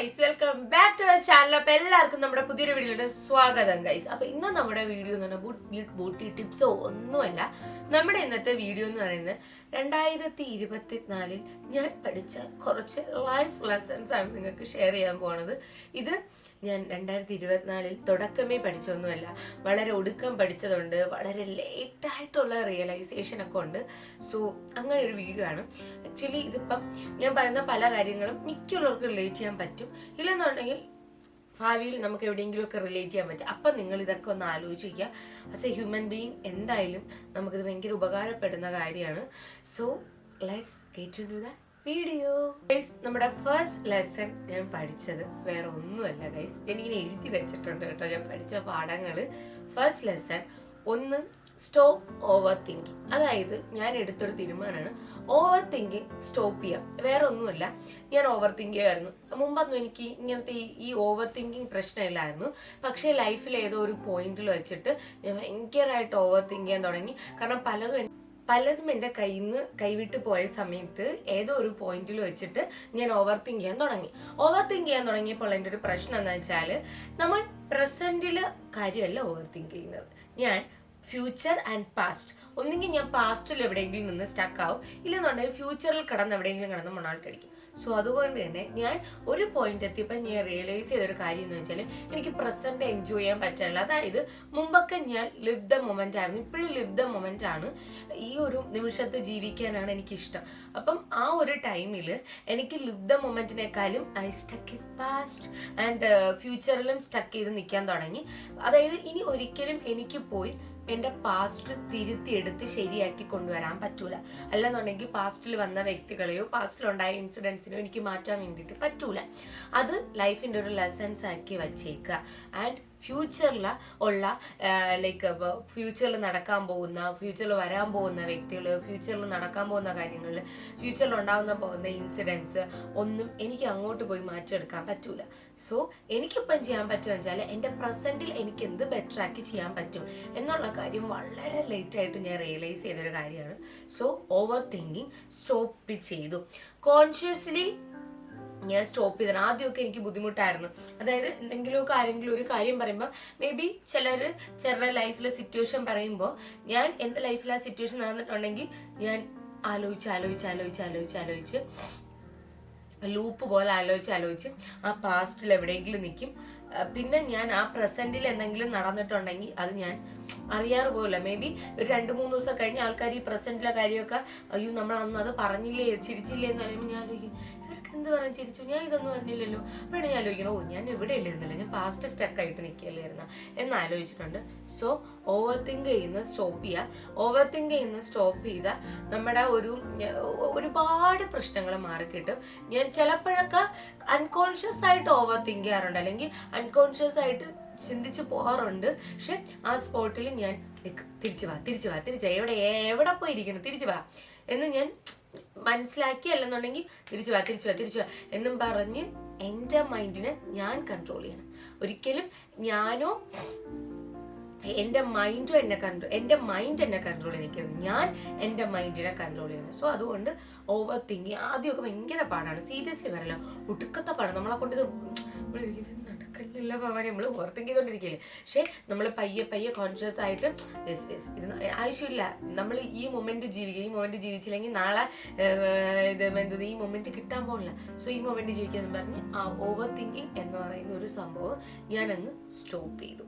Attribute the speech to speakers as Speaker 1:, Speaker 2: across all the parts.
Speaker 1: Guys welcome back to channel അപ്പൊ എല്ലാവർക്കും നമ്മുടെ പുതിയൊരു വീഡിയോയുടെ സ്വാഗതം ഗൈസ് അപ്പൊ ഇന്ന് നമ്മുടെ വീഡിയോ എന്ന് പറഞ്ഞാൽ ബൂട്ടി ടിപ്സോ ഒന്നുമല്ല. നമ്മുടെ ഇന്നത്തെ വീഡിയോ എന്ന് പറയുന്നത് രണ്ടായിരത്തി ഇരുപത്തിനാലിൽ ഞാൻ പഠിച്ച കുറച്ച് ലൈഫ് ലെസൺസ് ആണ് നിങ്ങൾക്ക് ഷെയർ ചെയ്യാൻ പോണത്. ഇത് ഞാൻ രണ്ടായിരത്തി ഇരുപത്തിനാലിൽ തുടക്കമേ പഠിച്ചൊന്നുമല്ല വളരെ ഒടുക്കം പഠിച്ചതുണ്ട്. വളരെ ലേറ്റായിട്ടുള്ള റിയലൈസേഷൻ ഒക്കെ ഉണ്ട്. സോ അങ്ങനെ ഒരു വീഡിയോ ആണ്. ആക്ച്വലി ഇതിപ്പം ഞാൻ പറയുന്ന പല കാര്യങ്ങളും മിക്കുള്ളവർക്ക് റിലേറ്റ് ചെയ്യാൻ പറ്റും. ഇല്ലെന്നുണ്ടെങ്കിൽ ഭാവിയിൽ നമുക്ക് എവിടെയെങ്കിലും ഒക്കെ റിലേറ്റ് ചെയ്യാൻ പറ്റും. അപ്പം നിങ്ങൾ ഇതൊക്കെ ഒന്ന് ആലോചിച്ച് വയ്ക്കുക. ആസ് എ ഹ്യൂമൻ ബീങ് എന്തായാലും നമുക്കിത് ഭയങ്കര ഉപകാരപ്പെടുന്ന കാര്യമാണ്. So life get to the video guys നമ്മുടെ ഫസ്റ്റ് ലെസൺ ഞാൻ പഠിച്ചത് വേറെ ഒന്നുമല്ല ഗൈസ് ഞാനിങ്ങനെ എഴുതി വെച്ചിട്ടുണ്ട് കേട്ടോ. ഞാൻ പഠിച്ച പാഠങ്ങൾ ഫസ്റ്റ് ലെസൺ ഒന്ന് സ്റ്റോപ്പ് ഓവർ തിങ്കിങ് അതായത് ഞാൻ എടുത്തൊരു തീരുമാനമാണ്. ഓവർ തിങ്കിങ് സ്റ്റോപ്പ് ചെയ്യാം. വേറെ ഒന്നുമല്ല ഞാൻ ഓവർ തിങ്ക് ചെയ്യുമായിരുന്നു മുമ്പൊന്നും എനിക്ക് ഇങ്ങനത്തെ ഈ- ഓവർ തിങ്കിങ് പ്രശ്നമില്ലായിരുന്നു. പക്ഷേ ലൈഫിൽ ഏതോ ഒരു പോയിന്റിൽ വെച്ചിട്ട് ഞാൻ ഭയങ്കരമായിട്ട് ഓവർ തിങ്ക് ചെയ്യാൻ തുടങ്ങി. കാരണം പലതും പലതും എന്റെ കയ്യിൽ നിന്ന് കൈവിട്ട് പോയ സമയത്ത് ഏതോ ഒരു പോയിന്റിൽ വെച്ചിട്ട് ഞാൻ ഓവർ തിങ്ക് ചെയ്യാൻ തുടങ്ങി. ഓവർ തിങ്ക് ചെയ്യാൻ തുടങ്ങിയപ്പോൾ എന്റെ ഒരു പ്രശ്നം എന്താ വെച്ചാൽ നമ്മൾ പ്രസന്റിൽ കാര്യമല്ല ഓവർ തിങ്ക് ചെയ്യുന്നത്. ഞാൻ ഫ്യൂച്ചർ ആൻഡ് പാസ്റ്റ് ഒന്നുകിൽ ഞാൻ പാസ്റ്റിൽ എവിടെയെങ്കിലും നിന്ന് സ്റ്റക്ക് ആവും. ഇല്ലെന്നുണ്ടെങ്കിൽ ഫ്യൂച്ചറിൽ കടന്ന് എവിടെയെങ്കിലും കടന്ന് മണാൾട്ടടിക്കും സോ അതുകൊണ്ട് തന്നെ ഞാൻ ഒരു പോയിന്റ് എത്തിയപ്പോൾ ഞാൻ റിയലൈസ് ചെയ്തൊരു കാര്യം എന്ന് വെച്ചാൽ എനിക്ക് പ്രസന്റ് എൻജോയ് ചെയ്യാൻ പറ്റില്ല അതായത് മുമ്പൊക്കെ ഞാൻ ലിവ് ദ മൊമെന്റ് ആയിരുന്നു. ഇപ്പോഴും ലിവ് ദ മൊമെന്റ് ആണ്. ഈ ഒരു നിമിഷത്ത് ജീവിക്കാനാണ് എനിക്ക് ഇഷ്ടം അപ്പം ആ ഒരു ടൈമിൽ എനിക്ക് live the മൊമെന്റിനേക്കാളും I stuck in past and ഫ്യൂച്ചറിലും stuck ചെയ്ത് നിൽക്കാൻ തുടങ്ങി. അതായത് ഇനി ഒരിക്കലും എനിക്ക് പോയി എന്റെ പാസ്റ്റ് തിരുത്തി എടുത്ത് ശരിയാക്കി കൊണ്ടുവരാൻ പറ്റൂല. അല്ലെന്നുണ്ടെങ്കിൽ പാസ്റ്റിൽ വന്ന വ്യക്തികളെയോ പാസ്റ്റിലുണ്ടായ ഇൻസിഡൻസിനോ എനിക്ക് മാറ്റാൻ വേണ്ടിയിട്ട് പറ്റൂല. അത് ലൈഫിന്റെ ഒരു ലെസൺസ് ആക്കി വച്ചേക്കുക. ആൻഡ് ഫ്യൂച്ചറിൽ ഉള്ള ലൈക്ക് ഫ്യൂച്ചറിൽ നടക്കാൻ പോകുന്ന ഫ്യൂച്ചറിൽ വരാൻ പോകുന്ന വ്യക്തികൾ ഫ്യൂച്ചറിൽ നടക്കാൻ പോകുന്ന കാര്യങ്ങൾ ഫ്യൂച്ചറിൽ ഉണ്ടാകുന്ന പോകുന്ന ഇൻസിഡൻസ് ഒന്നും എനിക്ക് അങ്ങോട്ട് പോയി മാറ്റിയെടുക്കാൻ പറ്റൂല. സോ എനിക്കിപ്പം ചെയ്യാൻ പറ്റുമെന്ന് വെച്ചാൽ എന്റെ പ്രസന്റിൽ എനിക്ക് എന്ത് ബെറ്റർ ആക്കി ചെയ്യാൻ പറ്റും എന്നുള്ള കാര്യം വളരെ ലേറ്റ് ആയിട്ട് ഞാൻ റിയലൈസ് ചെയ്തൊരു കാര്യമാണ്. സോ ഓവർ തിങ്കിങ് സ്റ്റോപ്പ് ചെയ്തു. കോൺഷ്യസ്ലി ഞാൻ സ്റ്റോപ്പ് ചെയ്തത്. ആദ്യമൊക്കെ എനിക്ക് ബുദ്ധിമുട്ടായിരുന്നു. അതായത് എന്തെങ്കിലുമൊക്കെ ആരെങ്കിലും ഒരു കാര്യം പറയുമ്പോൾ മേ ബി ചിലർ ചിലരുടെ ലൈഫിലെ സിറ്റുവേഷൻ പറയുമ്പോൾ ഞാൻ എന്റെ ലൈഫിൽ ആ സിറ്റുവേഷൻ നടന്നിട്ടുണ്ടെങ്കിൽ ഞാൻ ആലോചിച്ച് ആലോചിച്ച് ആലോചിച്ച് ആലോചിച്ച് ആലോചിച്ച് ലൂപ്പ് പോലെ ആലോചിച്ച് ആലോചിച്ച് ആ പാസ്റ്റിൽ എവിടെയെങ്കിലും നിൽക്കും പിന്നെ ഞാൻ ആ പ്രസന്റിൽ എന്തെങ്കിലും നടന്നിട്ടുണ്ടെങ്കിൽ അത് ഞാൻ അറിയാറ് പോകില്ല മേ ബി ഒരു രണ്ട് മൂന്ന് ദിവസം കഴിഞ്ഞ് ആൾക്കാർ ഈ പ്രസന്റിലെ കാര്യമൊക്കെ അയ്യോ നമ്മൾ അന്ന് അത് പറഞ്ഞില്ലേ ചിരിച്ചില്ലേ എന്ന് പറയുമ്പോൾ ഞാൻ എന്ത് പറഞ്ഞു? ചിരിച്ചു. ഞാൻ ഇതൊന്നും അറിഞ്ഞില്ലല്ലോ. അപ്പോഴാണ് ഞാൻ ആലോചിക്കണം ഓ ഞാൻ ഇവിടെ ഇല്ലായിരുന്നില്ല ഞാൻ പാസ്റ്റ് സ്റ്റക്ക് ആയിട്ട് നിൽക്കുകയല്ലായിരുന്ന എന്ന് ആലോചിച്ചിട്ടുണ്ട്. സോ ഓവർ തിങ്ക് ചെയ്യുന്ന സ്റ്റോപ്പ് ചെയ്യുക ഓവർ തിങ്ക് ചെയ്യുന്ന സ്റ്റോപ്പ് ചെയ്താൽ നമ്മുടെ ഒരു ഒരുപാട് പ്രശ്നങ്ങൾ മാറിക്കിട്ടും. ഞാൻ ചിലപ്പോഴൊക്കെ അൺകോൺഷ്യസ് ആയിട്ട് ഓവർ തിങ്ക് ചെയ്യാറുണ്ട്. അല്ലെങ്കിൽ അൺകോൺഷ്യസ് ആയിട്ട് ചിന്തിച്ചു പോകാറുണ്ട്. പക്ഷെ ആ സ്പോട്ടിൽ ഞാൻ തിരിച്ചു വാ തിരിച്ചു വാ തിരിച്ചു എവിടെ എവിടെ പോയിരിക്കണം തിരിച്ചു വാ. എന്ന് ഞാൻ മനസ്സിലാക്കി അല്ലെന്നുണ്ടെങ്കിൽ തിരിച്ചു വാ തിരിച്ചു വാ തിരിച്ചു വാ എന്നും പറഞ്ഞ് എന്റെ മൈൻഡിനെ ഞാൻ കൺട്രോൾ ചെയ്യണം. ഒരിക്കലും ഞാനോ എന്റെ മൈൻഡും എന്നെ കൺട്രോൾ എന്റെ മൈൻഡ് എന്നെ കൺട്രോൾ ചെയ്ത് നിൽക്കുന്നത് ഞാൻ എന്റെ മൈൻഡിനെ കൺട്രോൾ ചെയ്യണം. സോ അതുകൊണ്ട് ഓവർ തിങ്കിങ് ആദ്യമൊക്കെ ഭയങ്കര പാടാണ്. സീരിയസ്ലി പറയല്ല ഒടുക്കത്തെ പാടാണ്. നമ്മളെ കൊണ്ട് ഇത് നമ്മളിത് പോവാൻ നമ്മൾ ഓവർ ചെയ്തുകൊണ്ടിരിക്കില്ലേ പക്ഷേ നമ്മൾ പയ്യെ പയ്യെ കോൺഷ്യസ് ആയിട്ട് ഇത് ആവശ്യമില്ല. നമ്മൾ ഈ മൊമെന്റ് ജീവിക്കുക ഈ മൊമെന്റ് ജീവിച്ചില്ലെങ്കിൽ നാളെ ഇത് എന്തത് ഈ മൊമെന്റ് കിട്ടാൻ പോകില്ല സോ ഈ മൊമെന്റ് ജീവിക്കാൻ പറഞ്ഞ് ആ ഓവർ തിങ്കിങ് എന്ന് പറയുന്ന ഒരു സംഭവം ഞാൻ അങ്ങ് സ്റ്റോപ്പ് ചെയ്തു.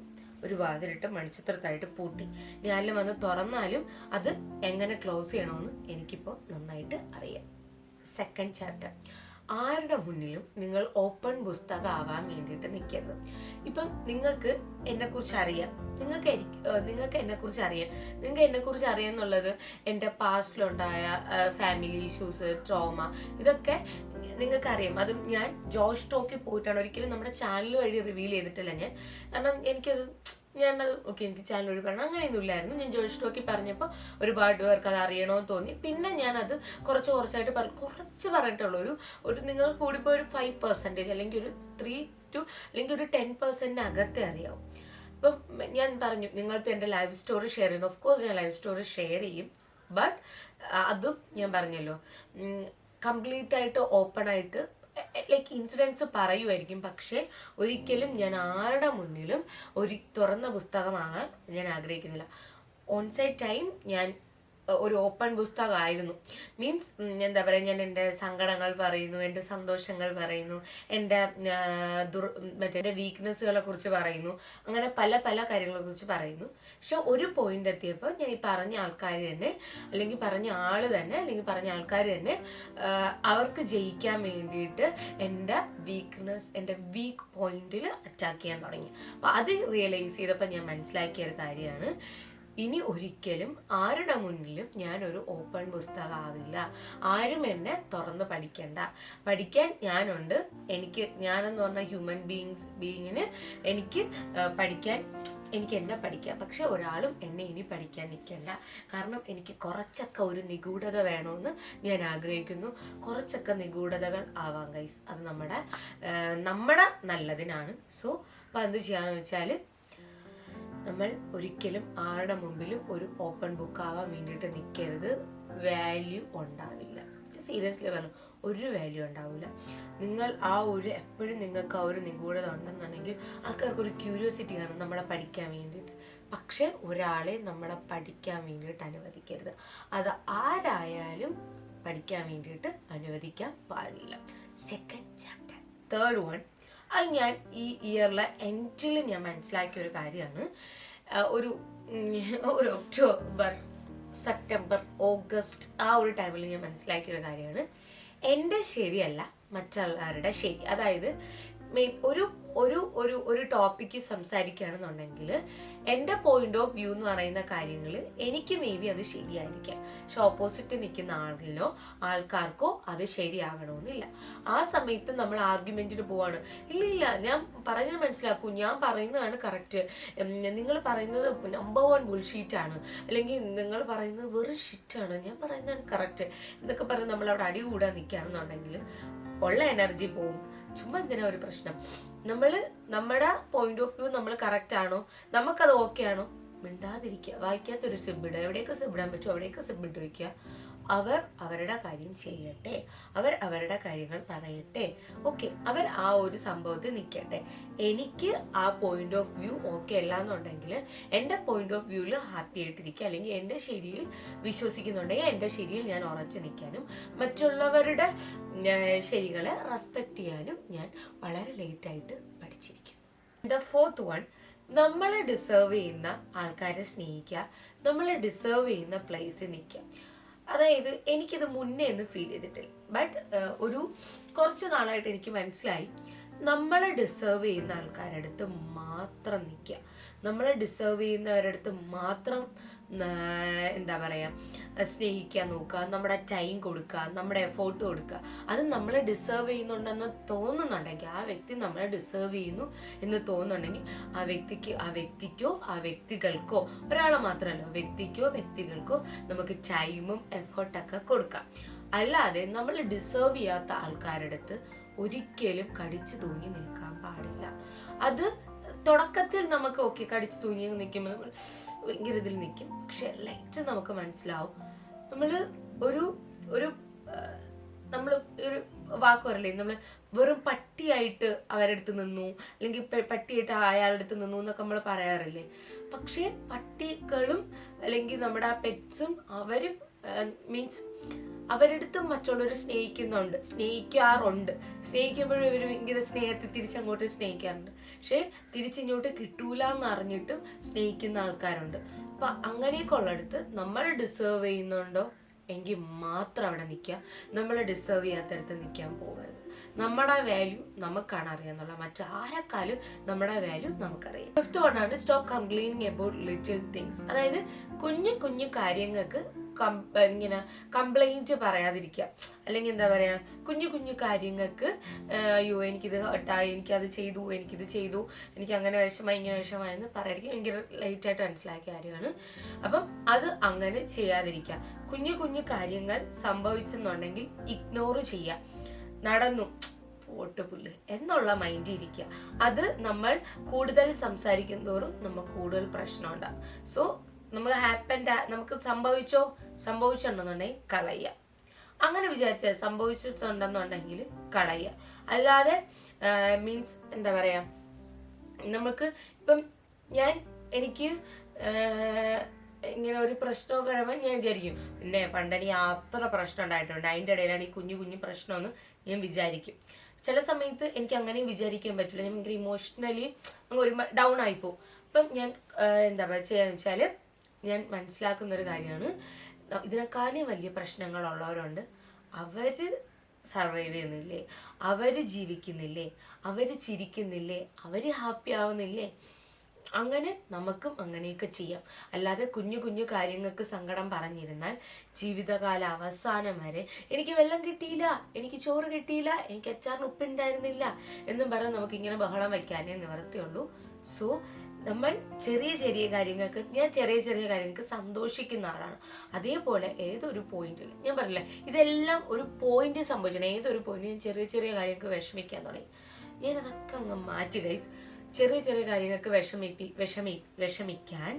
Speaker 1: ഒരു വാതിലിട്ട് മണിച്ചിത്രത്തായിട്ട് പൂട്ടി. ഞാൻ വന്ന് തുറന്നാലും അത് എങ്ങനെ ക്ലോസ് ചെയ്യണമെന്ന് എനിക്കിപ്പോൾ നന്നായിട്ട് അറിയാം. സെക്കൻഡ് ചാപ്റ്റർ ആരുടെ മുന്നിലും നിങ്ങൾ ഓപ്പൺ പുസ്തകം ആവാൻ വേണ്ടിയിട്ട് നിൽക്കരുത് ഇപ്പം നിങ്ങൾക്ക് എന്നെക്കുറിച്ച് അറിയാം. നിങ്ങൾക്ക് നിങ്ങൾക്ക് എന്നെക്കുറിച്ച് അറിയാം. നിങ്ങൾക്ക് എന്നെക്കുറിച്ച് അറിയാം എന്നുള്ളത് എന്റെ പാസ്റ്റിലുണ്ടായ ഫാമിലി ഇഷ്യൂസ് ട്രോമ ഇതൊക്കെ നിങ്ങൾക്കറിയാം. അത് ഞാൻ ജോഷ് ടോക്കിൽ പോയിട്ടാണ്. ഒരിക്കലും നമ്മുടെ ചാനൽ വഴി റിവീൽ ചെയ്തിട്ടില്ല ഞാൻ. കാരണം എനിക്കത് ഞാനത് ഓക്കെ എനിക്ക് ചാനൽ വഴി പറഞ്ഞു അങ്ങനെയൊന്നും ഇല്ലായിരുന്നു. ഞാൻ ജോയിസ് ടോക്കി പറഞ്ഞപ്പോൾ ഒരുപാട് പേർക്ക് അത് അറിയണമെന്ന് തോന്നി. പിന്നെ ഞാനത് കുറച്ച് കുറച്ചായിട്ട് പറഞ്ഞു കുറച്ച് പറഞ്ഞിട്ടുള്ളൂ. ഒരു ഒരു നിങ്ങൾ കൂടിപ്പോയി ഒരു ഫൈവ് പെർസെന്റേജ് അല്ലെങ്കിൽ ഒരു ത്രീ ടു അല്ലെങ്കിൽ ഒരു ടെൻ പെർസെന്റിന് അകത്തെ അറിയാവും. ഇപ്പം ഞാൻ പറഞ്ഞു നിങ്ങൾക്ക് എന്റെ ലൈവ് സ്റ്റോറി ഷെയർ ചെയ്യുന്നു. ഓഫ് കോഴ്സ് ഞാൻ ലൈവ് സ്റ്റോറി ഷെയർ ചെയ്യും. ബട്ട് അതും ഞാൻ പറഞ്ഞല്ലോ. കംപ്ലീറ്റ് ആയിട്ട് ഓപ്പൺ ആയിട്ട് ലൈക്ക് ഇൻസിഡൻസ് പറയുമായിരിക്കും പക്ഷേ ഒരിക്കലും ഞാൻ ആരുടെ മുന്നിലും ഒരു തുറന്ന പുസ്തകമാകാൻ ഞാൻ ആഗ്രഹിക്കുന്നില്ല. ഓൺസൈറ്റ് ടൈം ഞാൻ ഒരു ഓപ്പൺ പുസ്തകമായിരുന്നു. മീൻസ് എന്താ പറയുക ഞാൻ എന്റെ സങ്കടങ്ങൾ പറയുന്നു എന്റെ സന്തോഷങ്ങൾ പറയുന്നു എന്റെ ദുർ മറ്റേ എന്റെ വീക്ക്നെസ്സുകളെ കുറിച്ച് പറയുന്നു അങ്ങനെ പല പല കാര്യങ്ങളെ കുറിച്ച് പറയുന്നു. പക്ഷെ ഒരു പോയിന്റ് എത്തിയപ്പോൾ ഞാൻ ഈ പറഞ്ഞ ആൾക്കാർ തന്നെ അല്ലെങ്കിൽ പറഞ്ഞ ആൾ തന്നെ അല്ലെങ്കിൽ പറഞ്ഞ ആൾക്കാർ തന്നെ അവർക്ക് ജയിക്കാൻ വേണ്ടിയിട്ട് എന്റെ വീക്ക്നെസ് എന്റെ വീക്ക് പോയിന്റിൽ അറ്റാക്ക് ചെയ്യാൻ തുടങ്ങി. അപ്പം അത് റിയലൈസ് ചെയ്തപ്പോൾ ഞാൻ മനസ്സിലാക്കിയ ഒരു കാര്യമാണ് ഇനി ഒരിക്കലും ആരുടെ മുന്നിലും ഞാൻ ഒരു ഓപ്പൺ പുസ്തകമാവില്ല. ആരും എന്നെ തുറന്ന് പഠിക്കണ്ട. പഠിക്കാൻ ഞാനുണ്ട്. എനിക്ക് ഞാനെന്ന് പറഞ്ഞ ഹ്യൂമൻ ബീങ്സ് ബീങ്ങിന് എനിക്ക് പഠിക്കാൻ എനിക്ക് എന്നെ പഠിക്കാം. പക്ഷെ ഒരാളും എന്നെ ഇനി പഠിക്കാൻ നിൽക്കണ്ട. കാരണം എനിക്ക് കുറച്ചൊക്കെ ഒരു നിഗൂഢത വേണമെന്ന് ഞാൻ ആഗ്രഹിക്കുന്നു. കുറച്ചൊക്കെ നിഗൂഢതകൾ ആവാം ഗൈസ് അത് നമ്മുടെ നമ്മുടെ നല്ലതിനാണ്. സോ അപ്പം എന്ത് ചെയ്യാന്ന് വെച്ചാൽ നമ്മൾ ഒരിക്കലും ആരുടെ മുമ്പിലും ഒരു ഓപ്പൺ ബുക്ക് ആവാൻ വേണ്ടിയിട്ട് നിൽക്കരുത് വാല്യൂ ഉണ്ടാവില്ല. സീരിയസ്ലി പറഞ്ഞു ഒരു വാല്യൂ ഉണ്ടാവില്ല നിങ്ങൾ ആ ഒരു എപ്പോഴും നിങ്ങൾക്ക് ആ ഒരു നിഗൂഢത ഉണ്ടെന്നുണ്ടെങ്കിൽ ആൾക്കാർക്ക് ഒരു ക്യൂരിയോസിറ്റി കാണും നമ്മളെ പഠിക്കാൻ വേണ്ടിയിട്ട്. പക്ഷെ ഒരാളെ നമ്മളെ പഠിക്കാൻ വേണ്ടിയിട്ട് അനുവദിക്കരുത്. അത് ആരായാലും പഠിക്കാൻ വേണ്ടിയിട്ട് അനുവദിക്കാൻ പാടില്ല. സെക്കൻഡ് ചാപ്റ്റർ തേർഡ് വൺ അത് ഞാൻ ഈ ഇയറിലെ എൻഡിൽ ഞാൻ മനസ്സിലാക്കിയ ഒരു കാര്യമാണ് ഒരു ഒരു ഒക്ടോബർ സെപ്റ്റംബർ ഓഗസ്റ്റ് ആ ഒരു ടൈമിൽ ഞാൻ മനസ്സിലാക്കിയ ഒരു കാര്യമാണ്. എന്റെ ശരിയല്ല മറ്റുള്ളവരുടെ ശരി. അതായത് ഒരു ഒരു ഒരു ഒരു ടോപ്പിക്ക് സംസാരിക്കുകയാണെന്നുണ്ടെങ്കിൽ എന്റെ പോയിന്റ് ഓഫ് വ്യൂ എന്ന് പറയുന്ന കാര്യങ്ങൾ എനിക്ക് മേ ബി അത് ശരിയായിരിക്കാം. പക്ഷെ ഓപ്പോസിറ്റ് നിൽക്കുന്ന ആളിനോ ആൾക്കാർക്കോ അത് ശരിയാകണമെന്നില്ല. ആ സമയത്ത് നമ്മൾ ആർഗ്യുമെന്റിന് പോവാണ്. ഇല്ല ഇല്ല ഞാൻ പറഞ്ഞത് മനസ്സിലാക്കൂ. ഞാൻ പറയുന്നതാണ് കറക്റ്റ് നിങ്ങൾ പറയുന്നത് നമ്പർ വൺ ബുൾഷീറ്റാണ് അല്ലെങ്കിൽ നിങ്ങൾ പറയുന്നത് വെറും ഷിറ്റാണ് ഞാൻ പറയുന്നതാണ് കറക്റ്റ് എന്നൊക്കെ പറഞ്ഞ് നമ്മൾ അവിടെ അടി കൂടാൻ നിൽക്കുകയാണെന്നുണ്ടെങ്കിൽ ഉള്ള എനർജി പോവും. ചുമ്മാ എന്തിനാ ഒരു പ്രശ്നം? നമ്മൾ നമ്മുടെ പോയിന്റ് ഓഫ് വ്യൂ നമ്മൾ കറക്റ്റ് ആണോ? നമുക്കത് ഓക്കെ ആണോ? മിണ്ടാതിരിക്കുക വായിക്കാത്തൊരു സിബിഡ് എവിടെയൊക്കെ സിബിടാൻ പറ്റുമോ അവിടെയൊക്കെ സിബിട്ട് വയ്ക്കുക അവർ അവരുടെ കാര്യം ചെയ്യട്ടെ. അവർ അവരുടെ കാര്യങ്ങൾ പറയട്ടെ. ഓക്കെ അവർ ആ ഒരു സംഭവത്തിൽ നിൽക്കട്ടെ. എനിക്ക് ആ പോയിന്റ് ഓഫ് വ്യൂ ഓക്കെ അല്ല എന്നുണ്ടെങ്കിൽ എന്റെ പോയിന്റ് ഓഫ് വ്യൂവിൽ ഹാപ്പി ആയിട്ടിരിക്കുക. അല്ലെങ്കിൽ എന്റെ ശരിയിൽ വിശ്വസിക്കുന്നുണ്ടെങ്കിൽ എന്റെ ശരിയിൽ ഞാൻ ഉറച്ചു നിൽക്കാനും മറ്റുള്ളവരുടെ ശരികളെ റെസ്പെക്ട് ചെയ്യാനും ഞാൻ വളരെ ലേറ്റായിട്ട് പഠിച്ചിരിക്കും. ദ ഫോർത്ത് വൺ നമ്മളെ ഡിസേർവ് ചെയ്യുന്ന ആൾക്കാരെ സ്നേഹിക്കുക. നമ്മളെ ഡിസേർവ് ചെയ്യുന്ന പ്ലേസിൽ നിൽക്കുക. അതായത് എനിക്കിത് മുന്നേ ഒന്നും ഫീൽ ചെയ്തിട്ടില്ല. ബട്ട് ഒരു കുറച്ച് നാളായിട്ട് എനിക്ക് മനസ്സിലായി. നമ്മളെ ഡിസേർവ് ചെയ്യുന്ന ആൾക്കാരുടെ അടുത്ത് മാത്രം നിൽക്കുക നമ്മളെ ഡിസേർവ് ചെയ്യുന്നവരുടെ അടുത്ത് മാത്രം എന്താ പറയുക സ്നേഹിക്കാൻ നോക്കുക നമ്മുടെ ടൈം കൊടുക്കുക നമ്മുടെ എഫോർട്ട് കൊടുക്കുക. അത് നമ്മൾ ഡിസേർവ് ചെയ്യുന്നുണ്ടെന്ന് തോന്നുന്നുണ്ടെങ്കിൽ ആ വ്യക്തി നമ്മളെ ഡിസേർവ് ചെയ്യുന്നു എന്ന് തോന്നുന്നുണ്ടെങ്കിൽ ആ വ്യക്തിക്ക് ആ വ്യക്തിക്കോ ആ വ്യക്തികൾക്കോ ഒരാളെ മാത്രമല്ല വ്യക്തിക്കോ വ്യക്തികൾക്കോ നമുക്ക് ടൈമും എഫേർട്ടൊക്കെ കൊടുക്കാം. അല്ലാതെ നമ്മൾ ഡിസേർവ് ചെയ്യാത്ത ആൾക്കാരുടെ അടുത്ത് ഒരിക്കലും കടിച്ചു തൂങ്ങി നിൽക്കാൻ പാടില്ല. അത് തുടക്കത്തിൽ നമുക്ക് ഓക്കെ കടിച്ച് തൂങ്ങി നിൽക്കുമ്പോൾ നമ്മൾ ഭയങ്കര ഇതിൽ നിൽക്കും. പക്ഷെ ലൈറ്റ് നമുക്ക് മനസ്സിലാവും. നമ്മൾ ഒരു ഒരു നമ്മൾ ഒരു വാക്ക് പറയില്ലേ? നമ്മൾ വെറും പട്ടിയായിട്ട് അവരുടെ അടുത്ത് നിന്നു അല്ലെങ്കിൽ പട്ടിയായിട്ട് അയാളുടെ അടുത്ത് നിന്നു എന്നൊക്കെ നമ്മൾ പറയാറില്ലേ? പക്ഷേ പട്ടികളും അല്ലെങ്കിൽ നമ്മുടെ ആ പെറ്റ്സും അവരും മീൻസ് അവരെടുത്ത് മറ്റുള്ളവർ സ്നേഹിക്കുന്നുണ്ട് സ്നേഹിക്കാറുണ്ട്. സ്നേഹിക്കുമ്പോഴും ഇവർ ഭയങ്കര സ്നേഹത്തിൽ തിരിച്ചങ്ങോട്ട് സ്നേഹിക്കാറുണ്ട്. പക്ഷേ തിരിച്ചിങ്ങോട്ട് കിട്ടൂല എന്ന് അറിഞ്ഞിട്ടും സ്നേഹിക്കുന്ന ആൾക്കാരുണ്ട്. അപ്പൊ അങ്ങനെയൊക്കെ ഉള്ളടുത്ത് നമ്മൾ ഡിസേർവ് ചെയ്യുന്നുണ്ടോ? എങ്കിൽ മാത്രം അവിടെ നിൽക്കുക. നമ്മൾ ഡിസേർവ് ചെയ്യാത്തടത്ത് നിൽക്കാൻ പോകരുത്. നമ്മുടെ വാല്യൂ നമുക്കാണ് അറിയാന്നുള്ള മറ്റാരെക്കാളും നമ്മുടെ വാല്യൂ നമുക്കറിയാം. ഫിഫ്ത്ത് ആണ് stop complaining about little things അതായത് കുഞ്ഞു കുഞ്ഞു കാര്യങ്ങൾക്ക് കം- ഇങ്ങനെ കംപ്ലൈന്റ് പറയാതിരിക്കുക. അല്ലെങ്കിൽ എന്താ പറയുക കുഞ്ഞു കുഞ്ഞു കാര്യങ്ങൾക്ക് അയ്യോ എനിക്കിത് ഹേർട്ടായി എനിക്കത് ചെയ്തു എനിക്കിത് ചെയ്തു എനിക്ക് അങ്ങനെ വിഷമായി ഇങ്ങനെ വിഷമായെന്ന് പറയാതിരിക്കും ഭയങ്കര ലൈറ്റായിട്ട് മനസ്സിലാക്കിയ കാര്യമാണ്. അപ്പം അത് അങ്ങനെ ചെയ്യാതിരിക്കുക. കുഞ്ഞു കുഞ്ഞു കാര്യങ്ങൾ സംഭവിച്ചെന്നുണ്ടെങ്കിൽ ഇഗ്നോർ ചെയ്യുക. നടന്നു. പോട്ട് പുല്ല്. എന്നുള്ള മൈൻഡ് ഇരിക്കുക. അത് നമ്മൾ കൂടുതൽ സംസാരിക്കും തോറും നമുക്ക് കൂടുതൽ പ്രശ്നം ഉണ്ടാകും സോ നമുക്ക് ഹാപ്പൻഡ് നമുക്ക് സംഭവിച്ചോ സംഭവിച്ചിട്ടുണ്ടെന്നുണ്ടെങ്കിൽ കളയുക. അങ്ങനെ വിചാരിച്ച സംഭവിച്ചിട്ടുണ്ടെന്നുണ്ടെങ്കിൽ കളയുക. അല്ലാതെ മീൻസ് എന്താ പറയാ നമുക്ക് ഇപ്പം ഞാൻ എനിക്ക് ഇങ്ങനെ ഒരു പ്രശ്നമൊക്കെ വരുമ്പോൾ ഞാൻ വിചാരിക്കും പിന്നെ പണ്ടനി അത്ര പ്രശ്നം ഉണ്ടായിട്ടുണ്ട്. അതിന്റെ ഇടയിലാണ് ഈ കുഞ്ഞു കുഞ്ഞു പ്രശ്നമെന്ന് ഞാൻ വിചാരിക്കും. ചില സമയത്ത് എനിക്ക് അങ്ങനെയും വിചാരിക്കാൻ പറ്റില്ല ഞാൻ ഭയങ്കര ഇമോഷണലി അങ്ങ് ഒരു ഡൗൺ ആയിപ്പോവും. അപ്പം ഞാൻ എന്താ പറയുക ചെയ്യാന്ന് വെച്ചാൽ ഞാൻ മനസ്സിലാക്കുന്ന ഒരു കാര്യമാണ്. ഇതിനെക്കാളും വലിയ പ്രശ്നങ്ങളുള്ളവരുണ്ട്. അവർ സർവൈവ് ചെയ്യുന്നില്ലേ? അവർ ജീവിക്കുന്നില്ലേ? അവർ ചിരിക്കുന്നില്ലേ? അവർ ഹാപ്പി ആവുന്നില്ലേ? അങ്ങനെ നമുക്കും അങ്ങനെയൊക്കെ ചെയ്യാം. അല്ലാതെ കുഞ്ഞു കുഞ്ഞു കാര്യങ്ങൾക്ക് സങ്കടം പറഞ്ഞിരുന്നാൽ ജീവിതകാല അവസാനം വരെ എനിക്ക് വെള്ളം കിട്ടിയില്ല എനിക്ക് ചോറ് കിട്ടിയില്ല എനിക്ക് അച്ചാറിന് ഉപ്പുണ്ടായിരുന്നില്ല എന്നും പറഞ്ഞ് നമുക്ക് ഇങ്ങനെ ബഹളം വയ്ക്കാനേ നിവർത്തിയുള്ളൂ സോ നമ്മൾ ചെറിയ ചെറിയ കാര്യങ്ങൾക്ക് ഞാൻ ചെറിയ ചെറിയ കാര്യങ്ങൾക്ക് സന്തോഷിക്കുന്ന ആളാണ്. അതേപോലെ ഏതൊരു പോയിന്റിൽ ഞാൻ പറഞ്ഞില്ല ഇതെല്ലാം ഒരു പോയിന്റ് സംഭവിച്ചാണ് ഏതൊരു പോയിന്റ് ഞാൻ ചെറിയ ചെറിയ കാര്യങ്ങൾക്ക് വിഷമിക്കാൻ തുടങ്ങി. ഞാൻ അതൊക്കെ അങ്ങ് മാറ്റി ഗൈസ് ചെറിയ ചെറിയ കാര്യങ്ങൾക്ക് വിഷമിപ്പി വിഷമി വിഷമിക്കാൻ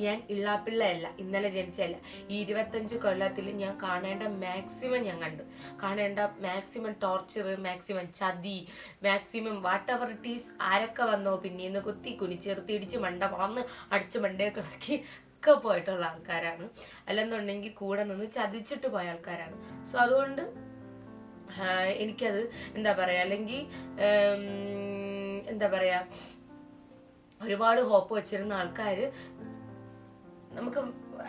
Speaker 1: ഞാൻ ഇള്ളാപ്പിള്ളയല്ല ഇന്നലെ ജനിച്ചല്ല ഈ ഇരുപത്തഞ്ച് കൊല്ലത്തിൽ ഞാൻ കാണേണ്ട മാക്സിമം ഞാൻ കണ്ടു. കാണേണ്ട മാക്സിമം ടോർച്ചർ മാക്സിമം ചതി maximum whatever it is ആരൊക്കെ വന്നോ പിന്നീന്ന് കുത്തി കുനിച്ചെറുത്തി ഇടിച്ച് മണ്ട വളർന്ന് അടിച്ച് മണ്ടയെ കിളക്കി ഒക്കെ പോയിട്ടുള്ള ആൾക്കാരാണ്. അല്ലെന്നുണ്ടെങ്കിൽ കൂടെ നിന്ന് ചതിച്ചിട്ട് പോയ ആൾക്കാരാണ്. സോ അതുകൊണ്ട് എനിക്കത് എന്താ പറയാ അല്ലെങ്കിൽ എന്താ പറയാ ഒരുപാട് ഹോപ്പ് വെച്ചിരുന്ന ആൾക്കാർ നമുക്ക്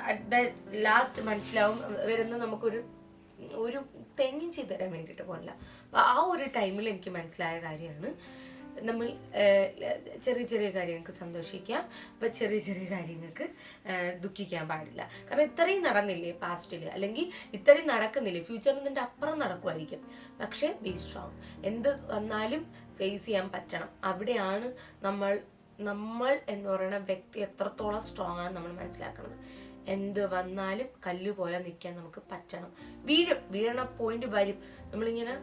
Speaker 1: അറ്റ് ദ ലാസ്റ്റ് മനസ്സിലാവും വരുന്ന നമുക്കൊരു ഒരു തെങ്ങും ചെയ്തു തരാൻ വേണ്ടിയിട്ട് പോകില്ല അപ്പം ആ ഒരു ടൈമിൽ എനിക്ക് മനസ്സിലായ കാര്യമാണ് നമ്മൾ ചെറിയ ചെറിയ കാര്യങ്ങൾക്ക് സന്തോഷിക്കുക അപ്പം ചെറിയ ചെറിയ കാര്യങ്ങൾക്ക് ദുഃഖിക്കാൻ പാടില്ല. കാരണം ഇത്രയും നടന്നില്ലേ പാസ്റ്റിൽ അല്ലെങ്കിൽ ഇത്രയും നടക്കുന്നില്ലേ? ഫ്യൂച്ചറിൽ നിന്റെ അപ്പുറം നടക്കുമായിരിക്കും പക്ഷേ ബി സ്ട്രോങ് എന്ത് വന്നാലും ഫേസ് ചെയ്യാൻ പറ്റണം. അവിടെയാണ് നമ്മൾ നമ്മൾ എന്ന് പറയുന്ന വ്യക്തി എത്രത്തോളം സ്ട്രോങ് ആണ് നമ്മൾ മനസ്സിലാക്കുന്നത് എന്ത് വന്നാലും കല്ല് പോലെ നിൽക്കാൻ നമുക്ക് പറ്റണം. വീഴും. വീഴണ പോയിന്റ് വരും. നമ്മളിങ്ങനെ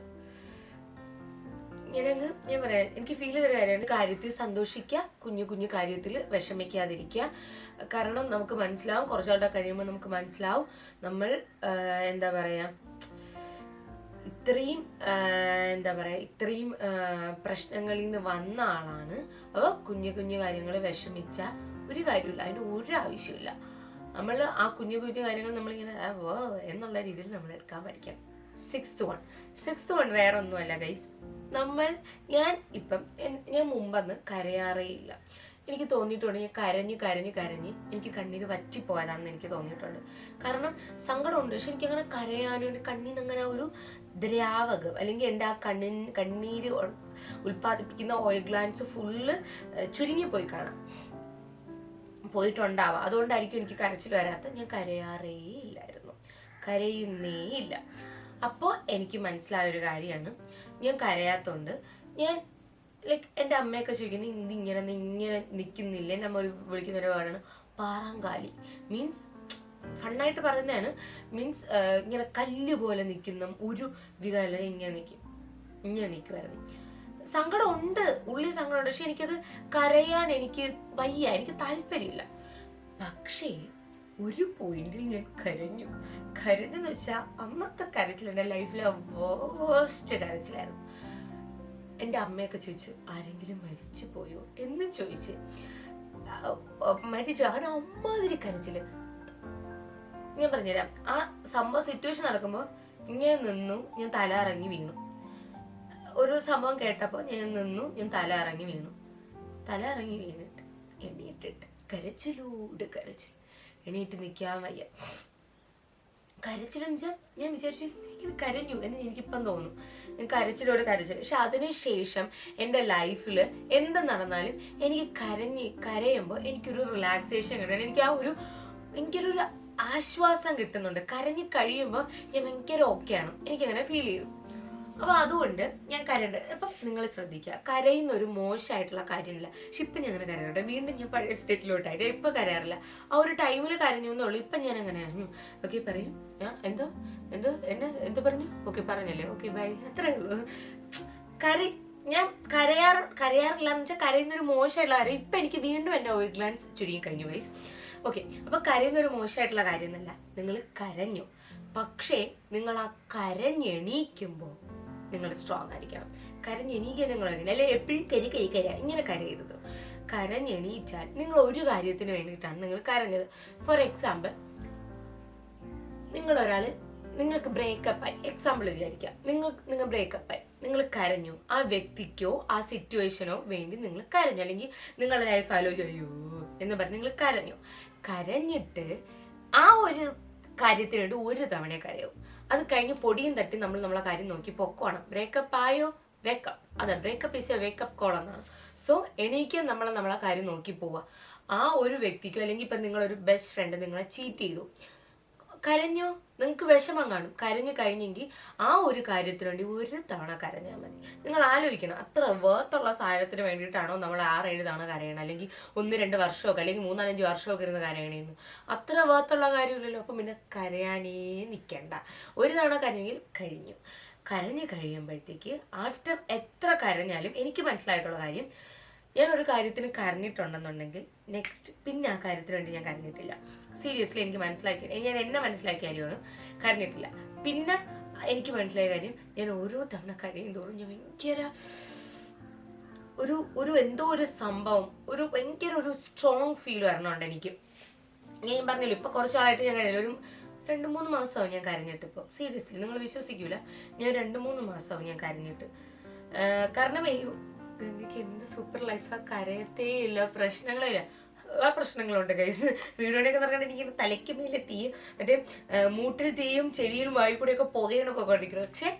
Speaker 1: ഇങ്ങനെ ഞാൻ പറയാം. എനിക്ക് ഫീൽ ചെയ്ത കാര്യമാണ് കാര്യത്തിൽ സന്തോഷിക്കുക കുഞ്ഞു കുഞ്ഞു കാര്യത്തിൽ വിഷമിക്കാതിരിക്കുക. കാരണം നമുക്ക് മനസ്സിലാവും. കുറച്ചാളുടെ കഴിയുമ്പോൾ നമുക്ക് മനസ്സിലാവും. നമ്മൾ എന്താ പറയാ ഇത്രയും എന്താ പറയുക ഇത്രയും പ്രശ്നങ്ങളിൽ നിന്ന് വന്ന ആളാണ്. അപ്പോൾ കുഞ്ഞു കുഞ്ഞു കാര്യങ്ങൾ വിഷമിച്ച ഒരു കാര്യമില്ല. അതിന് ഒരു ആവശ്യമില്ല നമ്മൾ ആ കുഞ്ഞു കുഞ്ഞു കാര്യങ്ങൾ നമ്മളിങ്ങനെ ആ, എന്നുള്ള രീതിയിൽ നമ്മൾ എടുക്കാൻ പഠിക്കാം സിക്സ്ത് വൺ സിക്സ്ത് വൺ വേറെ ഒന്നുമല്ല ഗൈസ് നമ്മൾ ഞാൻ ഇപ്പം ഞാൻ മുമ്പന്ന് കരയാറേ ഇല്ല. എനിക്ക് തോന്നിയിട്ടുണ്ട് ഞാൻ കരഞ്ഞ് കരഞ്ഞ് കരഞ്ഞ് എനിക്ക് കണ്ണീര് വറ്റിപ്പോയതാണെന്ന് എനിക്ക് തോന്നിയിട്ടുണ്ട്. കാരണം സങ്കടമുണ്ട്. പക്ഷെ എനിക്ക് അങ്ങനെ കരയാനും കണ്ണീന്ന് അങ്ങനെ ഒരു ദ്രാവകം അല്ലെങ്കിൽ എന്റെ ആ കണ്ണിൻ കണ്ണീര് ഉൽപ്പാദിപ്പിക്കുന്ന ഓയിൽ ഗ്ലാൻസ് ഫുള്ള് ചുരുങ്ങിപ്പോയി കാണാം. പോയിട്ടുണ്ടാവാം. അതുകൊണ്ടായിരിക്കും എനിക്ക് കരച്ചിൽ വരാത്ത ഞാൻ കരയാറേ ഇല്ലായിരുന്നു. കരയുന്നേ ഇല്ല. അപ്പോൾ എനിക്ക് മനസ്സിലായ ഒരു കാര്യമാണ്. ഞാൻ കരയാത്തോണ്ട് ഞാൻ ലൈക്ക് എന്റെ അമ്മയൊക്കെ ചോദിക്കുന്നത് ഇത് ഇങ്ങനെ ഇങ്ങനെ നിൽക്കുന്നില്ലേ ഒരു വിളിക്കുന്ന ഒരു വേർഡാണ് പാറാങ്കാലി. മീൻസ് ഫണ്ണായിട്ട് പറയുന്നതാണ് മീൻസ് ഇങ്ങനെ കല്ല് പോലെ നിൽക്കുന്ന ഒരു വികാരം ഇങ്ങനെ നിൽക്കും. ഇങ്ങനെ നിൽക്കുമായിരുന്നു സങ്കടം ഉണ്ട് ഉള്ളിൽ സങ്കടമുണ്ട് പക്ഷെ എനിക്കത് കരയാൻ എനിക്ക് വയ്യ എനിക്ക് താല്പര്യമില്ല. പക്ഷേ ഒരു പോയിന്റിൽ ഞാൻ കരഞ്ഞു. കരഞ്ഞെന്ന് വെച്ചാൽ അന്നത്തെ കരച്ചിൽ എന്റെ ലൈഫിലെ വേസ്റ്റ് കരച്ചിലായിരുന്നു. എന്റെ അമ്മയൊക്കെ ചോദിച്ചു ആരെങ്കിലും മരിച്ചു പോയോ എന്ന് ചോദിച്ച് മരിച്ചു? അവൻ അമ്മാതിരി കരച്ചിൽ. ഞാൻ പറഞ്ഞുതരാം. ആ സംഭവം സിറ്റുവേഷൻ നടക്കുമ്പോൾ ഇങ്ങനെ നിന്നു ഞാൻ തല ഇറങ്ങി വീണു. ഒരു സംഭവം കേട്ടപ്പോൾ ഞാൻ നിന്നു ഞാൻ തല ഇറങ്ങി വീണു. തല ഇറങ്ങി വീണിട്ട് എണീറ്റിട്ട് കരച്ചിലൂട് കരച്ചിൽ. എണീറ്റ് നിൽക്കാൻ വയ്യ. കരച്ചിലെന്ന് വെച്ചാൽ ഞാൻ വിചാരിച്ചു എനിക്കിത് കരഞ്ഞു എന്ന് എനിക്കിപ്പം തോന്നുന്നു കരച്ചിലോട് കരച്ചിൽ. പക്ഷെ അതിനുശേഷം എന്റെ ലൈഫിൽ എന്ത് നടന്നാലും എനിക്ക് കരഞ്ഞ് കരയുമ്പോൾ എനിക്കൊരു റിലാക്സേഷൻ കിട്ടണം എനിക്ക് ആ ഒരു എനിക്കൊരു ആശ്വാസം കിട്ടുന്നുണ്ട്. കരഞ്ഞ് കഴിയുമ്പോൾ ഞാൻ ഭയങ്കര ഓക്കെയാണ് എനിക്കങ്ങനെ ഫീൽ ചെയ്തു. അപ്പോൾ അതുകൊണ്ട് ഞാൻ കരണ്ട് അപ്പം നിങ്ങൾ ശ്രദ്ധിക്കുക. കരയുന്ന ഒരു മോശമായിട്ടുള്ള കാര്യമില്ല പക്ഷെ ഇപ്പം ഞാൻ അങ്ങനെ കരയട്ടെ വീണ്ടും ഞാൻ പഴയ സ്റ്റേറ്റിലോട്ടായിട്ട് ഇപ്പം കരയാറില്ല. ആ ഒരു ടൈമിൽ കരഞ്ഞു എന്നുള്ളൂ ഇപ്പം ഞാൻ അങ്ങനെ ഓക്കെ പറയും. എന്തോ എന്തോ എന്നെ എന്തോ പറഞ്ഞു? ഓക്കെ പറഞ്ഞല്ലേ. ഓക്കെ ബൈ അത്രേ ഉള്ളൂ. കര ഞാൻ കരയാറ് കരയാറില്ല എന്ന് വെച്ചാൽ കരയുന്ന ഒരു മോശമായിട്ടുള്ള കാര്യം ഇപ്പം എനിക്ക് വീണ്ടും എന്റെ ഓയിൽ ഗ്ലാൻസ് ചുരുങ്ങി കഴിഞ്ഞു വൈസ് ഓക്കെ അപ്പൊ കരയുന്ന ഒരു മോശമായിട്ടുള്ള കാര്യമൊന്നുമല്ല നിങ്ങൾ കരഞ്ഞു. പക്ഷേ നിങ്ങൾ ആ കരഞ്ഞെണീക്കുമ്പോൾ നിങ്ങൾ സ്ട്രോങ് ആയിരിക്കണം. കരഞ്ഞെണീക്കാൻ നിങ്ങൾ അല്ലെ? എപ്പോഴും കരി കരി കര. ഇങ്ങനെ കരയരുത്. കരഞ്ഞെണീറ്റാൽ നിങ്ങൾ ഒരു കാര്യത്തിന് വേണ്ടിയിട്ടാണ് നിങ്ങൾ കരഞ്ഞത്. ഫോർ എക്സാമ്പിൾ നിങ്ങൾ ഒരാൾ നിങ്ങൾക്ക് ബ്രേക്കപ്പ് ആയി. എക്സാമ്പിൾ വിചാരിക്കാം. നിങ്ങൾ നിങ്ങൾ ബ്രേക്കപ്പ് ആയി. നിങ്ങൾ കരഞ്ഞു. ആ വ്യക്തിക്കോ ആ സിറ്റുവേഷനോ വേണ്ടി നിങ്ങൾ കരഞ്ഞു. അല്ലെങ്കിൽ നിങ്ങളുടെ ലൈഫ് ആലോചിച്ചു എന്ന് പറഞ്ഞ് നിങ്ങൾ കരഞ്ഞു. കരഞ്ഞിട്ട് ആ ഒരു കാര്യത്തിന് വേണ്ടി ഒരു തവണ കരയും അത് കഴിഞ്ഞ് പൊടിയും തട്ടി നമ്മൾ നമ്മളെ കാര്യം നോക്കി പൊക്കോണം ബ്രേക്കപ്പ് ആയോ? വേക്കപ്പ് അതെ breakup is a wake up call എന്നാണ്. സോ എണീക്ക് നമ്മൾ നമ്മളെ കാര്യം നോക്കി പോവുക. ആ ഒരു വ്യക്തിക്കോ അല്ലെങ്കിൽ ഇപ്പം നിങ്ങളൊരു ബെസ്റ്റ് ഫ്രണ്ട് നിങ്ങളെ ചീറ്റ് ചെയ്തു. കരഞ്ഞോ. നിങ്ങൾക്ക് വിഷമം കാണും. കരഞ്ഞു കഴിഞ്ഞെങ്കിൽ ആ ഒരു കാര്യത്തിന് വേണ്ടി ഒരു തവണ കരഞ്ഞാൽ മതി. നിങ്ങൾ ആലോചിക്കണം. അത്ര വേർത്തുള്ള സാധനത്തിന് വേണ്ടിയിട്ടാണോ നമ്മൾ ആറ് ഏഴ് തവണ കരയണം? അല്ലെങ്കിൽ ഒന്ന് രണ്ട് വർഷമൊക്കെ അല്ലെങ്കിൽ മൂന്നാലഞ്ച് വർഷമൊക്കെ ഇരുന്ന് കരയണേന്ന് അത്ര വേർത്തുള്ള കാര്യമില്ലല്ലോ. അപ്പം പിന്നെ കരയാനേ നിൽക്കണ്ട ഒരു തവണ കരഞ്ഞെങ്കിൽ കഴിഞ്ഞു. കരഞ്ഞു കഴിയുമ്പോഴത്തേക്ക് ആഫ്റ്റർ എത്ര കരഞ്ഞാലും എനിക്ക് മനസ്സിലായിട്ടുള്ള കാര്യം ഞാൻ ഒരു കാര്യത്തിന് കരഞ്ഞിട്ടുണ്ടെന്നുണ്ടെങ്കിൽ നെക്സ്റ്റ് പിന്നെ ആ കാര്യത്തിന് വേണ്ടി ഞാൻ കരഞ്ഞിട്ടില്ല. സീരിയസ്ലി എനിക്ക് മനസ്സിലാക്കി ഞാൻ എന്നെ മനസ്സിലാക്കിയ കാര്യമാണ്. കരഞ്ഞിട്ടില്ല. പിന്നെ എനിക്ക് മനസ്സിലായ കാര്യം ഞാൻ ഓരോ തവണ കഴിയും ഞാൻ ഭയങ്കര ഒരു ഒരു എന്തോ ഒരു സംഭവം ഒരു ഭയങ്കര ഒരു സ്ട്രോങ് ഫീൽ വരണുണ്ട് എനിക്ക്. ഞാൻ പറഞ്ഞല്ലോ ഇപ്പൊ കുറച്ചാളായിട്ട് ഞാൻ കഴിഞ്ഞില്ല ഒരു രണ്ട് മൂന്ന് മാസമാവും ഞാൻ കരഞ്ഞിട്ട് ഇപ്പൊ. സീരിയസ്ലി നിങ്ങൾ വിശ്വസിക്കൂല? ഞാൻ രണ്ട് മൂന്ന് മാസമാവും ഞാൻ കരഞ്ഞിട്ട്. കാരണം എനിക്ക് എന്ത് സൂപ്പർ ലൈഫാ കരയത്തേ ഇല്ല പ്രശ്നങ്ങളില്ല എല്ലാ പ്രശ്നങ്ങളുണ്ട് ഗൈസ് വീടുകളൊക്കെ പറഞ്ഞാൽ എനിക്ക് തലയ്ക്ക് മേലെ തീയും മറ്റേ മൂട്ടിൽ തീയും ചെവിയിൽ വായു കൂടെയൊക്കെ പുകയാണ് പോയിക്കൊണ്ടിരിക്കുന്നത് പക്ഷെ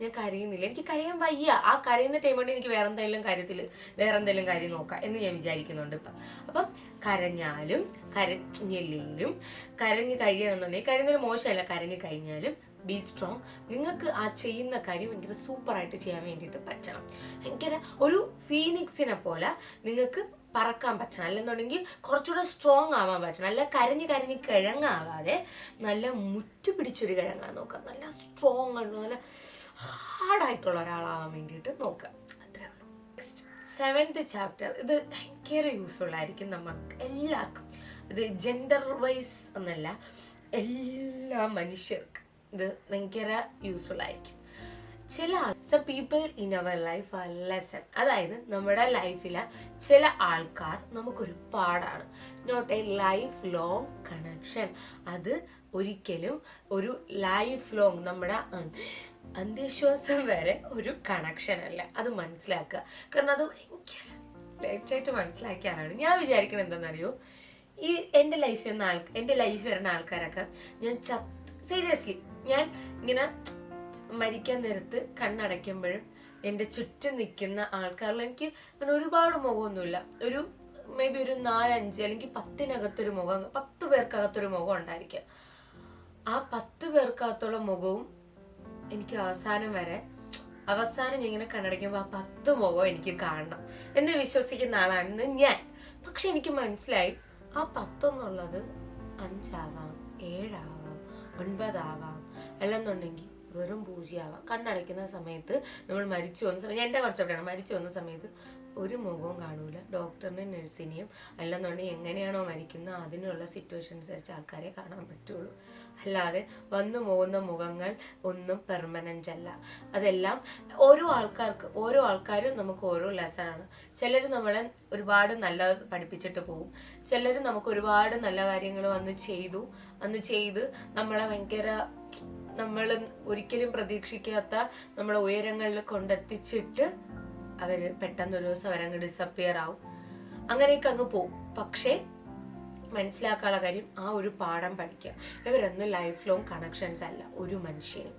Speaker 1: ഞാൻ കരയുന്നില്ല. എനിക്ക് കരയാൻ വയ്യ. ആ കരയുന്ന ടൈം കൊണ്ട് എനിക്ക് വേറെ എന്തെങ്കിലും കാര്യത്തിൽ വേറെ എന്തെങ്കിലും കാര്യം നോക്കാം എന്ന് ഞാൻ വിചാരിക്കുന്നുണ്ട് ഇപ്പം. അപ്പം കരഞ്ഞാലും കരഞ്ഞില്ലെങ്കിലും കരഞ്ഞ് കഴിയണമെന്നുണ്ടെങ്കിൽ കരയുന്നൊരു മോശമല്ല. കരഞ്ഞ് കഴിഞ്ഞാലും ബി സ്ട്രോങ് നിങ്ങൾക്ക് ആ ചെയ്യുന്ന കാര്യം ഭയങ്കര സൂപ്പറായിട്ട് ചെയ്യാൻ വേണ്ടിയിട്ട് പറ്റണം. ഭയങ്കര ഒരു ഫീനിക്സിനെ പോലെ നിങ്ങൾക്ക് പറക്കാൻ പറ്റണം. അല്ലെന്നുണ്ടെങ്കിൽ കുറച്ചുകൂടെ സ്ട്രോങ് ആവാൻ പറ്റണം. അല്ല കരഞ്ഞ് കരഞ്ഞ് കിഴങ്ങാവാതെ നല്ല മുറ്റു പിടിച്ചൊരു കിഴങ്ങാൻ നോക്കുക. നല്ല സ്ട്രോങ് ആണ് നല്ല ഹാർഡായിട്ടുള്ള ഒരാളാവാൻ വേണ്ടിയിട്ട് നോക്കുക. അത്രേ ഉള്ളൂ. നെക്സ്റ്റ് സെവൻത് ചാപ്റ്റർ ഇത് ഭയങ്കര യൂസ്ഫുൾ ആയിരിക്കും നമുക്ക് എല്ലാവർക്കും. ഇത് ജെൻഡർ വൈസ് എന്നല്ല എല്ലാ മനുഷ്യർക്കും. ഇത് ഭയങ്കര യൂസ്ഫുൾ ആയിരിക്കും. ചില ആൾ some people in our life ആ ലെസൺ അതായത് നമ്മുടെ ലൈഫിലെ ചില ആൾക്കാർ നമുക്കൊരു പാടാണ്. Not a lifelong connection അത് ഒരിക്കലും ഒരു ലൈഫ് ലോങ് നമ്മുടെ അന്ധവിശ്വാസം വരെ ഒരു കണക്ഷൻ അല്ല. അത് മനസ്സിലാക്കുക. കാരണം അത് ഭയങ്കര ലേറ്റായിട്ട് മനസ്സിലാക്കിയാലാണ്. ഞാൻ വിചാരിക്കുന്നത് എന്താണെന്നറിയോ? ഈ എന്റെ ലൈഫിൽ നിന്ന് ആൾ എന്റെ ലൈഫിൽ വരുന്ന ആൾക്കാരൊക്കെ ഞാൻ ചത്ത് സീരിയസ്ലി ഞാൻ ഇങ്ങനെ മരിക്കാൻ നേരത്ത് കണ്ണടയ്ക്കുമ്പോഴും എന്റെ ചുറ്റും നിൽക്കുന്ന ആൾക്കാരിൽ എനിക്ക് അങ്ങനെ ഒരുപാട് മുഖമൊന്നുമില്ല. ഒരു മേ ബി ഒരു നാലഞ്ച് അല്ലെങ്കിൽ പത്തിനകത്തൊരു മുഖം പത്ത് പേർക്കകത്തൊരു മുഖം ഉണ്ടായിരിക്കാം. ആ പത്ത് പേർക്കകത്തുള്ള മുഖവും എനിക്ക് അവസാനം വരെ അവസാനം ഞാൻ ഇങ്ങനെ കണ്ണടയ്ക്കുമ്പോൾ ആ പത്ത് മുഖം എനിക്ക് കാണണം എന്ന് വിശ്വസിക്കുന്ന ആളാണെന്ന് ഞാൻ. പക്ഷെ എനിക്ക് മനസ്സിലായി ആ പത്തെന്നുള്ളത് അഞ്ചാവാം ഏഴാവാം ഒൻപതാവാം അല്ലെന്നുണ്ടെങ്കിൽ വെറും പൂജയാവാം. കണ്ണടയ്ക്കുന്ന സമയത്ത് നമ്മൾ മരിച്ചു വന്ന സമയത്ത് എന്റെ കോൺസെപ്റ്റാണ് മരിച്ചു വന്ന സമയത്ത് ഒരു മുഖവും കാണൂല. ഡോക്ടറിനെയും നഴ്സിനെയും അല്ലെന്നുണ്ടെങ്കിൽ എങ്ങനെയാണോ മരിക്കുന്നത് അതിനുള്ള സിറ്റുവേഷൻ അനുസരിച്ച് ആൾക്കാരെ കാണാൻ പറ്റുള്ളൂ. അല്ലാതെ വന്നു പോകുന്ന മുഖങ്ങൾ ഒന്നും പെർമനന്റ് അല്ല. അതെല്ലാം ഓരോ ആൾക്കാർക്ക് ഓരോ ആൾക്കാരും നമുക്ക് ഓരോ ലെസണാണ് ചിലർ നമ്മളെ ഒരുപാട് നല്ല പഠിപ്പിച്ചിട്ട് പോകും ചിലർ നമുക്ക് ഒരുപാട് നല്ല കാര്യങ്ങൾ വന്ന് ചെയ്തു. വന്ന് ചെയ്ത് നമ്മളെ ഭയങ്കര നമ്മൾ ഒരിക്കലും പ്രതീക്ഷിക്കാത്ത നമ്മളെ ഉയരങ്ങളിൽ കൊണ്ടെത്തിച്ചിട്ട് അവർ പെട്ടെന്ന് ഒരു ദിവസം അവരങ്ങ് ഡിസപ്പിയർ ആവും. അങ്ങനെയൊക്കെ അങ്ങ് പോവും. പക്ഷേ മനസ്സിലാക്കാനുള്ള കാര്യം ആ ഒരു പാഠം പഠിക്കുക. ഇവരൊന്നും ലൈഫ് ലോങ് കണക്ഷൻസ് അല്ല ഒരു മനുഷ്യനും.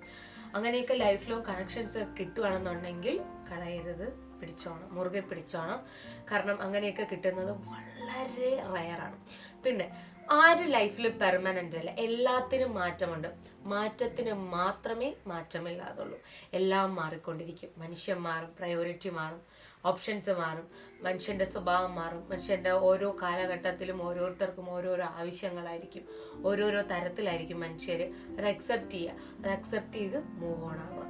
Speaker 1: അങ്ങനെയൊക്കെ ലൈഫ് ലോങ് കണക്ഷൻസ് കിട്ടുകയാണെന്നുണ്ടെങ്കിൽ കളയരുത് പിടിച്ചോണം മുറുകെ പിടിച്ചോണം. കാരണം അങ്ങനെയൊക്കെ കിട്ടുന്നത് വളരെ റയറാണ് പിന്നെ ആരും ലൈഫിൽ പെർമനന്റ് അല്ല എല്ലാത്തിനും മാറ്റമുണ്ട്. മാറ്റത്തിന് മാത്രമേ മാറ്റമില്ലാതുള്ളൂ. എല്ലാം മാറിക്കൊണ്ടിരിക്കും. മനുഷ്യൻ മാറും പ്രയോറിറ്റി മാറും ഓപ്ഷൻസ് മാറും മനുഷ്യന്റെ സ്വഭാവം മാറും മനുഷ്യന്റെ ഓരോ കാലഘട്ടത്തിലും ഓരോരുത്തർക്കും ഓരോരോ ആവശ്യങ്ങളായിരിക്കും ഓരോരോ തരത്തിലായിരിക്കും മനുഷ്യർ അത് അക്സെപ്റ്റ് ചെയ്യുക. അത് അക്സെപ്റ്റ് ചെയ്ത് മൂവ് ഓൺ ആവുക.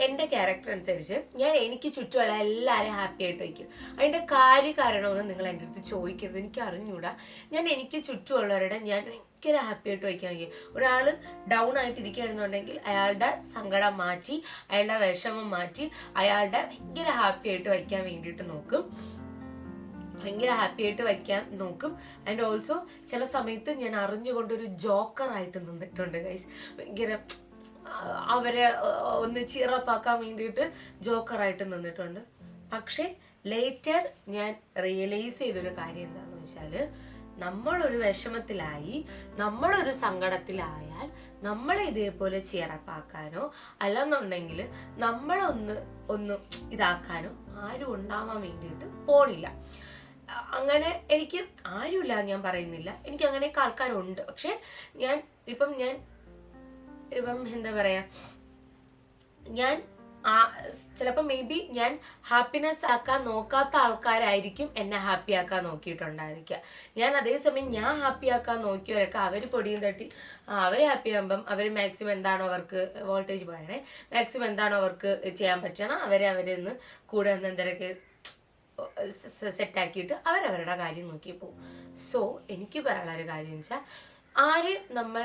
Speaker 1: എന്റെ ക്യാരക്ടർ അനുസരിച്ച് ഞാൻ എനിക്ക് ചുറ്റുമുള്ള എല്ലാവരും ഹാപ്പി ആയിട്ട് വയ്ക്കും അതിന്റെ കാര്യ കാരണമൊന്നും നിങ്ങൾ എന്റെ അടുത്ത് ചോദിക്കരുത്. എനിക്ക് അറിഞ്ഞൂടാ. ഞാൻ എനിക്ക് ചുറ്റുമുള്ളവരുടെ ഞാൻ ഭയങ്കര ഹാപ്പി ആയിട്ട് വയ്ക്കാൻ കഴിയും ഒരാൾ ഡൗൺ ആയിട്ട് ഇരിക്കുകയാണെന്നുണ്ടെങ്കിൽ അയാളുടെ സങ്കടം മാറ്റി അയാളുടെ വിഷമം മാറ്റി അയാളുടെ ഭയങ്കര ഹാപ്പി ആയിട്ട് വയ്ക്കാൻ വേണ്ടിയിട്ട് നോക്കും. ഭയങ്കര ഹാപ്പി ആയിട്ട് വയ്ക്കാൻ നോക്കും. ആൻഡ് ഓൾസോ ചില സമയത്ത് ഞാൻ അറിഞ്ഞുകൊണ്ടൊരു ജോക്കർ ആയിട്ട് നിന്നിട്ടുണ്ട് ഗൈസ് ഭയങ്കര അവരെ ഒന്ന് ചിറപ്പാക്കാൻ വേണ്ടിയിട്ട് ജോക്കറായിട്ട് നിന്നിട്ടുണ്ട്. പക്ഷേ ലേറ്റർ ഞാൻ റിയലൈസ് ചെയ്തൊരു കാര്യം എന്താണെന്ന് വെച്ചാൽ നമ്മളൊരു വിഷമത്തിലായി നമ്മളൊരു സങ്കടത്തിലായാൽ നമ്മളെ ഇതേപോലെ ചിറപ്പാക്കാനോ അല്ലെന്നുണ്ടെങ്കിൽ നമ്മളൊന്ന് ഒന്ന് ഇതാക്കാനോ ആരും ഉണ്ടാവാൻ വേണ്ടിയിട്ട് പോണില്ല. അങ്ങനെ എനിക്ക് ആരുമില്ല ഞാൻ പറയുന്നില്ല. എനിക്ക് അങ്ങനെയൊക്കെ ആൾക്കാരുണ്ട്. പക്ഷെ ഞാൻ ഇപ്പം ഞാൻ ഇപ്പം എന്താ പറയാ ഞാൻ ചിലപ്പോൾ മേ ബി ഞാൻ ഹാപ്പിനെസ് ആക്കാൻ നോക്കാത്ത ആൾക്കാരായിരിക്കും എന്നെ ഹാപ്പി ആക്കാൻ നോക്കിയിട്ടുണ്ടായിരിക്കുക. ഞാൻ അതേസമയം ഞാൻ ഹാപ്പി ആക്കാൻ നോക്കിയവരൊക്കെ അവർ പൊടിയും തട്ടി അവർ ഹാപ്പി ആകുമ്പം അവർ മാക്സിമം എന്താണോ അവർക്ക് വോൾട്ടേജ് പറയണേ മാക്സിമം എന്താണോ അവർക്ക് ചെയ്യാൻ പറ്റണം അവരെ അവരിൽ നിന്ന് കൂടെ നിന്ന് എന്തൊക്കെ സെറ്റാക്കിയിട്ട് അവരവരുടെ കാര്യം നോക്കി പോകും. സോ എനിക്ക് പറയാനുള്ള ഒരു കാര്യം വെച്ചാൽ ആര് നമ്മൾ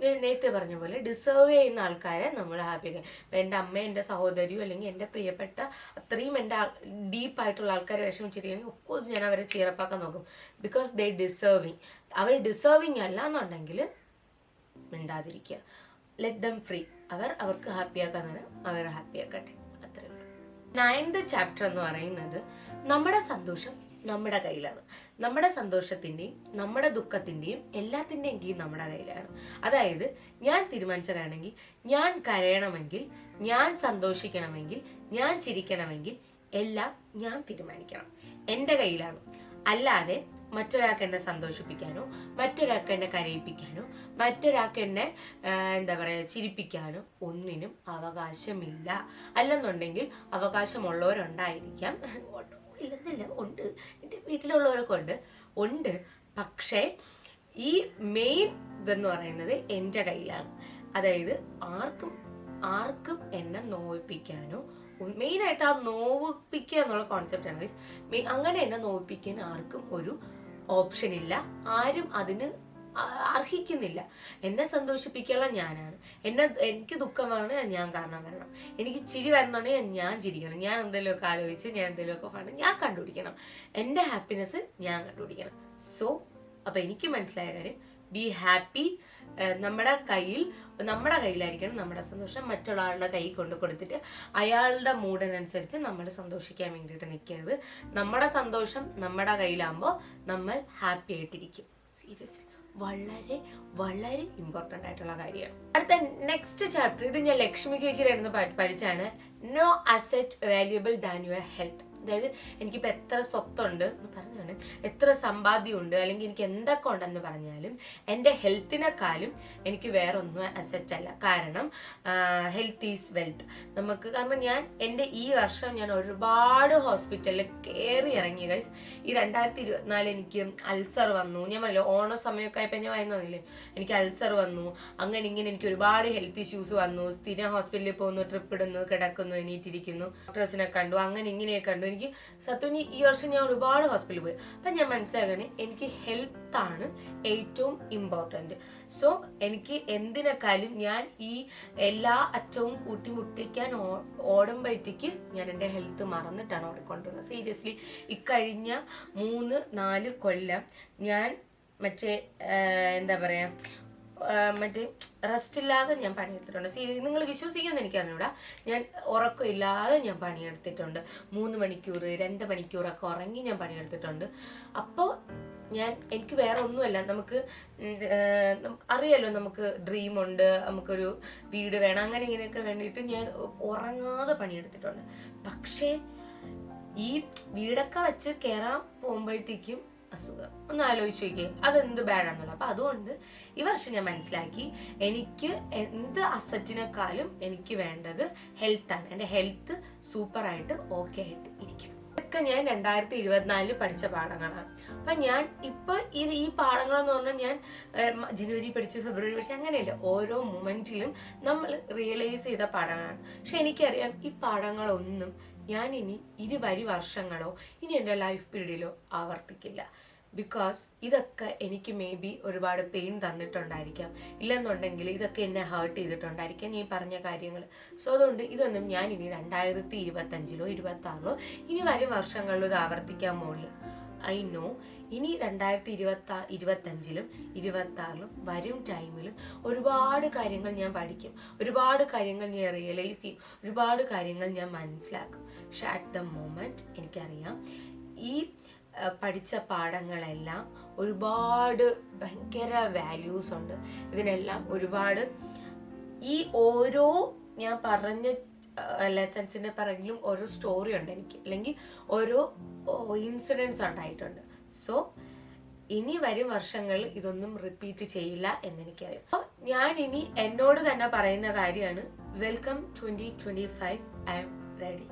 Speaker 1: നേരത്തെ പറഞ്ഞ പോലെ ഡിസേർവ് ചെയ്യുന്ന ആൾക്കാരെ നമ്മൾ ഹാപ്പി ആക്കുക എന്റെ അമ്മ എന്റെ സഹോദരിയോ അല്ലെങ്കിൽ എന്റെ പ്രിയപ്പെട്ട അത്രയും എന്റെ ഡീപ്പായിട്ടുള്ള ആൾക്കാരെ വിഷമിച്ചിരിക്കുകയാണെങ്കിൽ ഓഫ് കോഴ്സ് ഞാൻ അവരെ ചീറപ്പാക്കാൻ നോക്കും. ബിക്കോസ് ദേ ഡിസേർവിങ് അവർ ഡിസേർവിങ് അല്ല എന്നുണ്ടെങ്കിൽ മിണ്ടാതിരിക്കുക. ലെറ്റ് ദം ഫ്രീ അവർ അവർക്ക് ഹാപ്പി ആക്കാൻ തന്നെ അവർ ഹാപ്പി ആക്കട്ടെ. അത്രേ ഉള്ളൂ. നയൻത് ചാപ്റ്റർ എന്ന് പറയുന്നത് നമ്മുടെ സന്തോഷം നമ്മുടെ കയ്യിലാണ്. നമ്മുടെ സന്തോഷത്തിന്റെയും നമ്മുടെ ദുഃഖത്തിന്റെയും എല്ലാത്തിന്റെയും കീ നമ്മുടെ കയ്യിലാണ്. അതായത് ഞാൻ തീരുമാനിച്ചതാണെങ്കിൽ ഞാൻ കരയണമെങ്കിൽ ഞാൻ സന്തോഷിക്കണമെങ്കിൽ ഞാൻ ചിരിക്കണമെങ്കിൽ എല്ലാം ഞാൻ തീരുമാനിക്കണം. എന്റെ കയ്യിലാണ്. അല്ലാതെ മറ്റൊരാൾക്ക് എന്നെ സന്തോഷിപ്പിക്കാനോ മറ്റൊരാൾക്ക് എന്നെ കരയിപ്പിക്കാനോ മറ്റൊരാൾക്ക് എന്നെ എന്താ പറയുക ചിരിപ്പിക്കാനോ ഒന്നിനും അവകാശമില്ല. അല്ലെന്നുണ്ടെങ്കിൽ അവകാശമുള്ളവരുണ്ടായിരിക്കാം. ഇല്ലെന്നില്ല ഉണ്ട്. എന്റെ വീട്ടിലുള്ളവരൊക്കെ ഉണ്ട്. ഉണ്ട്. പക്ഷേ ഈ മെയിൻ ഇതെന്ന് പറയുന്നത് എന്റെ കയ്യിലാണ്. അതായത് ആർക്കും ആർക്കും എന്നെ നോവിപ്പിക്കാനോ മെയിനായിട്ട് ആ നോവിപ്പിക്കുക എന്നുള്ള കോൺസെപ്റ്റാണ് ഗൈസ് അങ്ങനെ എന്നെ നോവിപ്പിക്കാൻ ആർക്കും ഒരു ഓപ്ഷൻ ഇല്ല. ആരും അതിന് അർഹിക്കുന്നില്ല. എന്നെ സന്തോഷിപ്പിക്കാനുള്ള ഞാനാണ്. എന്നെ എനിക്ക് ദുഃഖം വരണം ഞാൻ കാരണം വരണം. എനിക്ക് ചിരി വരുന്നുണ്ടെങ്കിൽ ഞാൻ ചിരിക്കണം. ഞാൻ എന്തെങ്കിലുമൊക്കെ ആലോചിച്ച് ഞാൻ എന്തെങ്കിലുമൊക്കെ പറഞ്ഞു ഞാൻ കണ്ടുപിടിക്കണം. എന്റെ ഹാപ്പിനെസ് ഞാൻ കണ്ടുപിടിക്കണം. സോ അപ്പം എനിക്ക് മനസ്സിലായ കാര്യം ബി ഹാപ്പി നമ്മുടെ കയ്യിൽ നമ്മുടെ കയ്യിലായിരിക്കണം നമ്മുടെ സന്തോഷം. മറ്റുള്ള ആളുടെ കൈ കൊണ്ട് കൊടുത്തിട്ട് അയാളുടെ മൂഡിനനുസരിച്ച് നമ്മൾ സന്തോഷിക്കാൻ വേണ്ടിയിട്ട് നിൽക്കരുത്. നമ്മുടെ സന്തോഷം നമ്മുടെ കയ്യിലാകുമ്പോൾ നമ്മൾ ഹാപ്പി ആയിട്ടിരിക്കും. സീരിയസ്ലി. വളരെ വളരെ ഇമ്പോർട്ടന്റ് ആയിട്ടുള്ള കാര്യമാണ്. അടുത്ത നെക്സ്റ്റ് ചാപ്റ്റർ ഇത് ഞാൻ ലക്ഷ്മി ചേച്ചിയുടെ ഇരുന്ന് പഠിച്ചാണ് no asset valuable than your health അതായത് എനിക്കിപ്പോൾ എത്ര സ്വത്തുണ്ട് എന്ന് പറഞ്ഞാണ് എത്ര സമ്പാദ്യമുണ്ട് അല്ലെങ്കിൽ എനിക്ക് എന്തൊക്കെ ഉണ്ടെന്ന് പറഞ്ഞാലും എന്റെ ഹെൽത്തിനെക്കാളും എനിക്ക് വേറെ ഒന്നും അസെറ്റ് അല്ല. കാരണം ഹെൽത്ത് ഈസ് വെൽത്ത് നമുക്ക് കാരണം ഞാൻ എന്റെ ഈ വർഷം ഞാൻ ഒരുപാട് ഹോസ്പിറ്റലിൽ കയറി ഇറങ്ങി ഗൈസ് ഈ രണ്ടായിരത്തി ഇരുപത്തിനാല് എനിക്ക് അൾസർ വന്നു. ഞാൻ പറഞ്ഞു ഓണ സമയമൊക്കെ ആയപ്പോൾ ഞാൻ വായന്നില്ലേ എനിക്ക് അൾസർ വന്നു. അങ്ങനെ ഇങ്ങനെ എനിക്ക് ഒരുപാട് ഹെൽത്ത് ഇഷ്യൂസ് വന്നു. സ്ഥിരം ഹോസ്പിറ്റലിൽ പോകുന്നു ട്രിപ്പ് ഇടുന്നു കിടക്കുന്നു എണീറ്റിരിക്കുന്നു. ഡോക്ടേഴ്സിനെ കണ്ടു അങ്ങനെ ഇങ്ങനെയൊക്കെ കണ്ടു. എനിക്ക് സത്യം ഈ വർഷം ഞാൻ ഒരുപാട് ഹോസ്പിറ്റലിൽ പോയി. അപ്പം ഞാൻ മനസ്സിലാക്കണേ എനിക്ക് ഹെൽത്താണ് ഏറ്റവും ഇമ്പോർട്ടന്റ് സോ എനിക്ക് എന്തിനേക്കാളും ഞാൻ ഈ എല്ലാ അറ്റവും കൂട്ടിമുട്ടിക്കാൻ ഓടുമ്പോഴത്തേക്ക് ഞാൻ എന്റെ ഹെൽത്ത് മറന്നിട്ടാണ് ഓടിക്കൊണ്ടിരുന്നത്. സീരിയസ്ലി ഇക്കഴിഞ്ഞ മൂന്ന് നാല് കൊല്ലം ഞാൻ മറ്റേ എന്താ പറയുക മറ്റേ റെസ്റ്റ് ഇല്ലാതെ ഞാൻ പണിയെടുത്തിട്ടുണ്ട്. സീരിയസ് നിങ്ങൾ വിശ്വസിക്കുമെന്ന് എനിക്കറിഞ്ഞൂടാ. ഞാൻ ഉറക്കമില്ലാതെ ഞാൻ പണിയെടുത്തിട്ടുണ്ട്. മൂന്ന് മണിക്കൂർ രണ്ട് മണിക്കൂറൊക്കെ ഉറങ്ങി ഞാൻ പണിയെടുത്തിട്ടുണ്ട്. അപ്പോൾ ഞാൻ എനിക്ക് വേറെ ഒന്നുമല്ല. നമുക്ക് അറിയാലോ നമുക്ക് ഡ്രീം ഉണ്ട് നമുക്കൊരു വീട് വേണം അങ്ങനെ ഇങ്ങനെയൊക്കെ വേണ്ടിയിട്ട് ഞാൻ ഉറങ്ങാതെ പണിയെടുത്തിട്ടുണ്ട്. പക്ഷേ ഈ വീടൊക്കെ വെച്ച് കയറാൻ പോകുമ്പോഴത്തേക്കും അസുഖം. ഒന്ന് ആലോചിച്ച് നോക്കിയേ. അതെന്ത് ബാഡാണെന്നുള്ളത് അപ്പൊ അതുകൊണ്ട് ഈ വർഷം ഞാൻ മനസ്സിലാക്കി എനിക്ക് എന്ത് അസറ്റിനേക്കാളും എനിക്ക് വേണ്ടത് ഹെൽത്താണ് എന്റെ ഹെൽത്ത് സൂപ്പറായിട്ട് ഓക്കെ ആയിട്ട് ഇരിക്കണം. ഇതൊക്കെ ഞാൻ രണ്ടായിരത്തി ഇരുപത്തിനാലിൽ പഠിച്ച പാഠങ്ങളാണ്. അപ്പൊ ഞാൻ ഇപ്പൊ ഇത് ഈ പാഠങ്ങളെന്ന് പറഞ്ഞാൽ ഞാൻ ജനുവരി പഠിച്ചു ഫെബ്രുവരി പഠിച്ചു അങ്ങനെയല്ല. ഓരോ മൊമെന്റിലും നമ്മൾ റിയലൈസ് ചെയ്ത പാഠങ്ങളാണ്. പക്ഷെ എനിക്കറിയാം ഈ പാഠങ്ങളൊന്നും ഞാൻ ഇനി ഇരുവരി വരി വർഷങ്ങളോ ഇനി എന്റെ ലൈഫ് പീരീഡിലോ ആവർത്തിക്കില്ല. ബിക്കോസ് ഇതൊക്കെ എനിക്ക് മേ ബി ഒരുപാട് പെയിൻ തന്നിട്ടുണ്ടായിരിക്കാം. ഇല്ലെന്നുണ്ടെങ്കിൽ ഇതൊക്കെ എന്നെ ഹേർട്ട് ചെയ്തിട്ടുണ്ടായിരിക്കാം. ഈ പറഞ്ഞ കാര്യങ്ങൾ സോ അതുകൊണ്ട് ഇതൊന്നും ഞാൻ ഇനി രണ്ടായിരത്തി ഇരുപത്തഞ്ചിലോ ഇരുപത്തി ആറിലോ ഇനി വരും വർഷങ്ങളിലോ ഇത് ആവർത്തിക്കാൻ പോകില്ല ഐ നോ ഇനി രണ്ടായിരത്തി ഇരുപത്തി ഇരുപത്തഞ്ചിലും ഇരുപത്തി ആറിലും വരും ടൈമിലും ഒരുപാട് കാര്യങ്ങൾ ഞാൻ പഠിക്കും. ഒരുപാട് കാര്യങ്ങൾ ഞാൻ റിയലൈസ് ചെയ്യും. ഒരുപാട് കാര്യങ്ങൾ ഞാൻ മനസ്സിലാക്കും. പക്ഷെ അറ്റ് ദ മൊമെന്റ് എനിക്കറിയാം. ഈ പഠിച്ച പാഠങ്ങളെല്ലാം ഒരുപാട് ഭയങ്കര വാല്യൂസ് ഉണ്ട്. ഇതിനെല്ലാം ഒരുപാട് ഈ ഓരോ ഞാൻ പറഞ്ഞ ലെസൺസിന്റെ പിറകിലും ഓരോ സ്റ്റോറി ഉണ്ട് എനിക്ക്. അല്ലെങ്കിൽ ഓരോ ഇൻസിഡൻസ് ഉണ്ടായിട്ടുണ്ട്. സോ ഇനി വരും വർഷങ്ങളിൽ ഇതൊന്നും റിപ്പീറ്റ് ചെയ്യില്ല എന്നെനിക്കറിയാം. അപ്പോൾ ഞാൻ ഇനി എന്നോട് തന്നെ പറയുന്ന കാര്യമാണ് welcome twenty twenty five I'm ready